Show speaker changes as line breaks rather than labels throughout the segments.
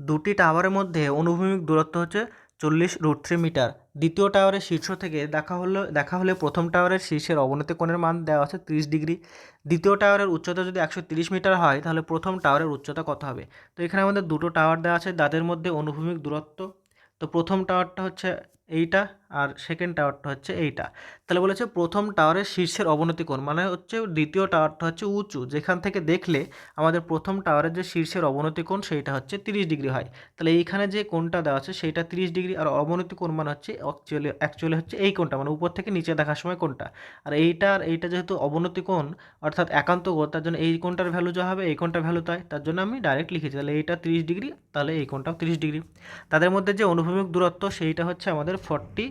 দুটি টাওয়ারের মধ্যে অনুভূমিক দূরত্ব হচ্ছে চল্লিশ রুট থ্রি মিটার। দ্বিতীয় টাওয়ারের শীর্ষ থেকে দেখা হলো, দেখা হলে প্রথম টাওয়ারের শীর্ষের অবনতি কোণের মান দেওয়া আছে তিরিশ ডিগ্রি। দ্বিতীয় টাওয়ারের উচ্চতা যদি একশো তিরিশ মিটার হয়, তাহলে প্রথম টাওয়ারের উচ্চতা কত হবে? তো এখানে আমাদের দুটো টাওয়ার দেওয়া আছে, তাদের মধ্যে অনুভূমিক দূরত্ব। তো প্রথম টাওয়ারটা হচ্ছে এইটা আর সেকেন্ড টাওয়ারটা হচ্ছে এইটা। তাহলে বলেছে প্রথম টাওয়ারের শীর্ষের অবনতি কোণ মানে হচ্ছে দ্বিতীয় টাওয়ারটা হচ্ছে উঁচু। যেখান থেকে দেখলে আমাদের প্রথম টাওয়ারের যে শীর্ষের অবনতি কোণ, সেইটা হচ্ছে তিরিশ ডিগ্রি হয়। তাহলে এইখানে যে কোণটা দেওয়া আছে, সেইটা তিরিশ ডিগ্রি আর অবনতি কোণ মানে হচ্ছে অ্যাকচুয়ালি অ্যাকচুয়ালি হচ্ছে এই কোণটা মানে উপর থেকে নিচে দেখার সময় কোণটা। আর এইটা আর এইটা যেহেতু অবনতি কোণ, অর্থাৎ একান্ত কোণ তার জন্য এই কোণটার ভ্যালু যা হবে, এই কোণটার ভ্যালু তাই। তার জন্য আমি ডাইরেক্ট লিখেছি, তাহলে এইটা তিরিশ ডিগ্রি, তাহলে এই কোণটাও তিরিশ ডিগ্রি। তাদের মধ্যে যে অনুভূমিক দূরত্ব, সেইটা হচ্ছে আমাদের ফর্টি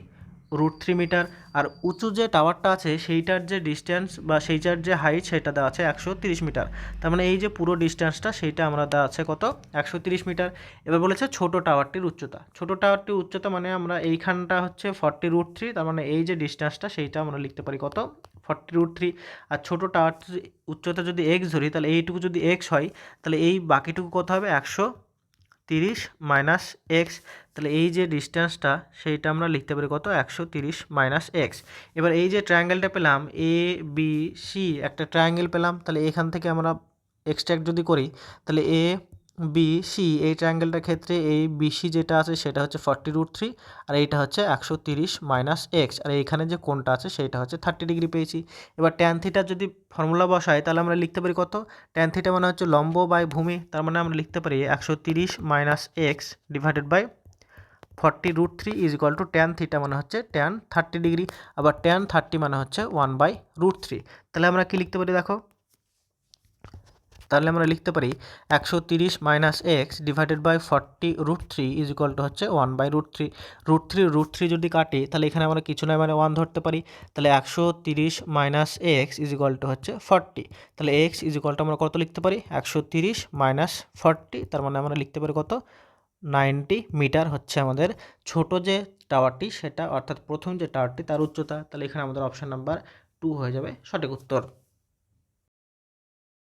রুট থ্রি মিটার আর উঁচু যে টাওয়ারটা আছে, সেইটার যে ডিস্ট্যান্স বা সেইটার যে হাইট সেটা দেওয়া আছে একশো তিরিশ মিটার তার মানে এই যে পুরো ডিস্ট্যান্সটা সেইটা আমরা দেওয়া আছে কত? একশো তিরিশ মিটার এবার বলেছে ছোট টাওয়ারটির উচ্চতা। ছোট টাওয়ারটির উচ্চতা মানে আমরা এইখানটা হচ্ছে ফর্টি রুট থ্রি তার মানে এই যে ডিস্ট্যান্সটা সেইটা আমরা লিখতে পারি কত? ফর্টি রুট থ্রি আর ছোটো টাওয়ারটির উচ্চতা যদি এক্স ধরি, তাহলে এইটুকু যদি এক্স হয়, তাহলে এই বাকিটুকু কত হবে? একশো তিরিশ মাইনাস এক্স তাহলে এই যে ডিস্টেন্সটা সেইটা আমরা লিখতে পারি কত? একশো তিরিশ মাইনাস এক্স এবার এই যে ট্রায়াঙ্গেলটা পেলাম এ বি সি একটা ট্রায়াঙ্গেল পেলাম, তাহলে এখান থেকে আমরা এক্সট্র্যাক্ট যদি করি, তাহলে এ বি সি এই ট্রায়াঙ্গেলটার ক্ষেত্রে এই বিসি যেটা আছে, সেটা হচ্ছে ফর্টি রুট থ্রি আর এইটা হচ্ছে একশো তিরিশ মাইনাস এক্স আর এইখানে যে কোনটা আছে সেটা হচ্ছে থার্টি ডিগ্রি পেয়েছি। এবার ট্যান থিটা যদি ফর্মুলা বসাই, তাহলে আমরা লিখতে পারি কত? ট্যান থিটা মানে হচ্ছে লম্ব বাই ভূমি, তার মানে আমরা লিখতে পারি একশো তিরিশ minus X divided by forty root three is equal to tan theta মানে হচ্ছে ট্যান থার্টি ডিগ্রি, আবার ট্যান থার্টি মানে হচ্ছে ওয়ান বাই রুট থ্রি। তাহলে আমরা কী লিখতে পারি দেখো? তাহলে আমরা লিখতে পারি একশো তিরিশ minus X divided by forty root three is equal to হচ্ছে one by root three. Root three root three যদি কাটি, তাহলে এখানে আমরা কিছু নয় মানে ওয়ান ধরতে পারি। তাহলে একশো তিরিশ minus X is equal to হচ্ছে ফর্টি। তাহলে এক্স ইজ ইকুয়াল টু আমরা কত লিখতে পারি? একশো তিরিশ মাইনাস ফর্টি, তার মানে আমরা লিখতে পারি কত? নাইনটি মিটার হচ্ছে আমাদের ছোট যে টাওয়ারটি, সেটা অর্থাৎ প্রথম যে টাওয়ারটি, তার উচ্চতা, তাহলে এখানে আমাদের অপশান নাম্বার টু হয়ে যাবে সঠিক উত্তর।